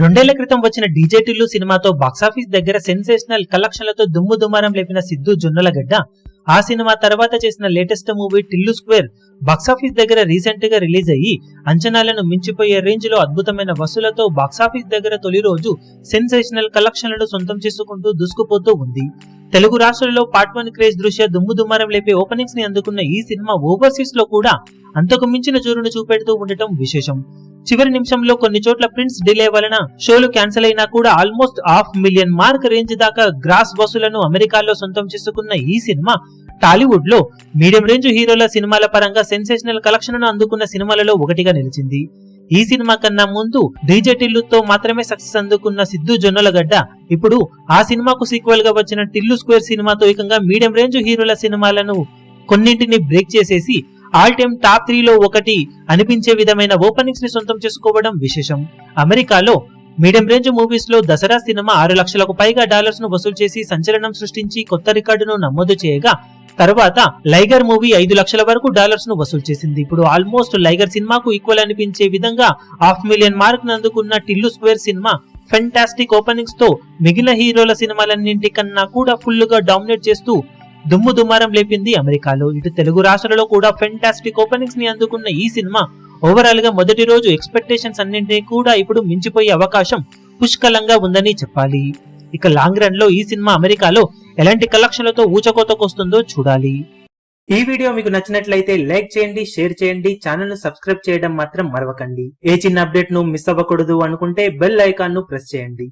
రెండేళ్ళ క్రితం వచ్చిన డీజేటిల్లు సినిమాతో బాక్సాఫీస్ దగ్గర సెన్సేషనల్ కలెక్షన్లతో దుమ్ము దుమారం లేపిన సిద్ధు జొన్నలగడ్డ ఆ సినిమా తర్వాత చేసిన latest movie Tillu square box office దగ్గర రీసెంట్గా రిలీజ్ అయ్యి అంచనాలను మించిపోయే రేంజ్లో అద్భుతమైన వసూలతో బాక్సాఫీస్ దగ్గర తొలి రోజు సెన్సేషనల్ కలెక్షన్లను సొంతం చేసుకుంటూ దూసుకుపోతూ ఉంది. తెలుగు రాష్ట్రాల్లో పార్ట్ వన్ క్రేజ్ దృష్ట్యా దుమ్ము దుమారం లేపే ఓపెనింగ్స్ని అందుకున్న ఈ సినిమా ఓవర్సీస్లో కూడా అంతకు మించిన జోరును చూపెడుతూ ఉండటం విశేషం. చివరి నిమిషంలో కొన్ని చోట్ల ప్రింట్స్ డిలే వలన షోలు క్యాన్సిల్ అయినా కూడా almost half million mark range దాకా గ్రాస్ వసూలను అమెరికాలో సొంతం చేసుకున్న ఈ సినిమా టాలీవుడ్లో మీడియం రేంజ్ హీరోల సినిమాల పరంగా సెన్సేషనల్ కలెక్షన్ అందుకున్న సినిమాలలో ఒకటిగా నిలిచింది. ఈ సినిమా కన్నా ముందు డీజే టిల్లుతో మాత్రమే సక్సెస్ అందుకున్న సిద్ధు జొన్నలగడ్డ ఇప్పుడు ఆ సినిమాకు సీక్వెల్గా వచ్చిన టిల్లు స్క్వేర్ సినిమాతో ఏకంగా మీడియం రేంజ్ హీరోల సినిమాలను కొన్నింటిని బ్రేక్ చేసేసి ఆల్ టైమ్ టాప్ త్రీలో ఒకటి అనిపించే విధమైన ఓపెనింగ్స్ని సొంతం చేసుకోవడం విశేషం. అమెరికాలో మీడియం రేంజ్ మూవీస్లో దసరా సినిమా ఆరు లక్షలకు పైగా డాలర్స్ను వసూలు చేసి సంచలనం సృష్టించి కొత్త రికార్డును నమోదు చేయగా తర్వాత లైగర్ మూవీ ఐదు లక్షల వరకు డాలర్స్ను వసూలు చేసింది. ఇప్పుడు ఆల్మోస్ట్ లైగర్ సినిమాకు ఈక్వల్ అనిపించే విధంగా హాఫ్ మిలియన్ మార్క్ అందుకున్న టిల్లు స్క్వేర్ సినిమా ఫెంటాస్టిక్ ఓపెనింగ్స్తో మిగిలిన హీరోల సినిమాలన్నింటికన్నా కూడా ఫుల్గా డామినేట్ చేస్తూ దుమ్ము దుమారం లేపింది అమెరికాలో. ఇటు తెలుగు రాష్ట్రాలలో కూడా ఫెంటాస్టిక్ ఓపెనింగ్స్ని అందుకున్న ఈ సినిమా ఓవరాల్గా మొదటి రోజు ఎక్స్పెక్టేషన్స్ అన్నింటినీ కూడా ఇప్పుడు మించిపోయే అవకాశం పుష్కలంగా ఉందని చెప్పాలి. ఇక లాంగ్ రన్లో ఈ సినిమా అమెరికాలో ఎలాంటి కలెక్షన్లతో ఊచకోతకొస్తుందో చూడాలి. ఈ వీడియో మీకు నచ్చినట్లయితే లైక్ చేయండి షేర్ చేయండి ఛానల్ను సబ్స్క్రైబ్ చేయడం మాత్రం మరవకండి. ఏ చిన్న అప్డేట్ను మిస్ అవ్వకూడదు అనుకుంటే బెల్ ఐకాన్ను ప్రెస్ చేయండి.